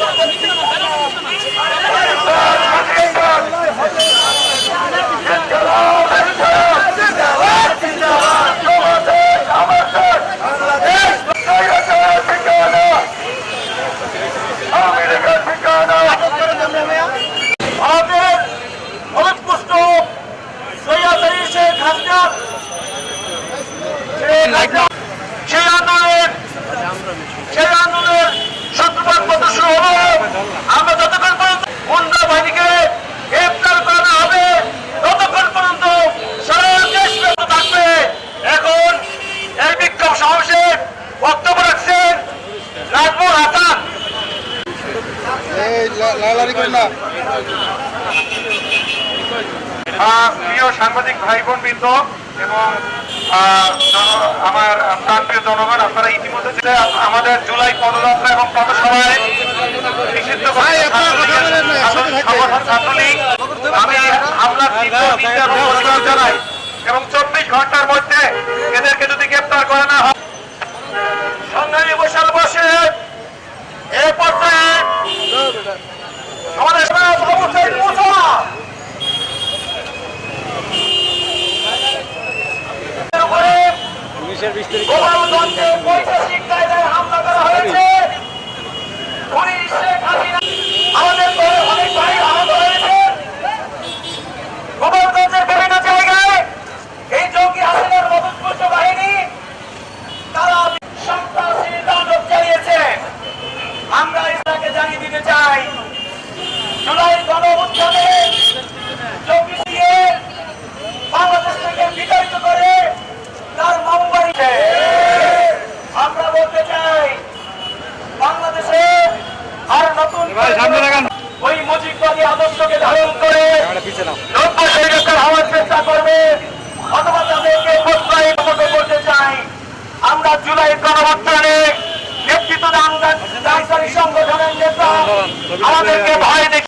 ভারতের আমরা যতক্ষণ পর্যন্ত গুন্ডা বাহিনীকে গ্রেপ্তার করা হবে ততক্ষণ পর্যন্ত সারা দেশ থাকবে। এখন এই বিক্ষোভ সমাবেশে বক্তব্য রাখছেন নাজমুল হাসান। এই লালারি করেন না। আহ, প্রিয় সাংবাদিক ভাই বোন বৃন্দ এবং আহ, জন- আমার প্রান্তীয় জনগণ আপনারা ইতিমধ্যে আমাদের জুলাই পদযাত্রা এবং সংগঠন আমি নিন্দা জানাই এবং চব্বিশ ঘণ্টার মধ্যে এদেরকে যদি গ্রেপ্তার করে না হয়, সংগ্রামী বসাল বসে এ পর্যায়ে আমাদের সমাজ ওই মুজিববাদী আদর্শকে ধারণ করে নব্য সৈনিকদের হওয়ার চেষ্টা করবে। অথবা তাদেরকে প্রত্যয়িত করতে চাই। আমরা জুলাই গণঅভ্যুত্থানে নেতৃত্ব দান সংগঠনের নেতা। আমাদেরকে ভয় দেখে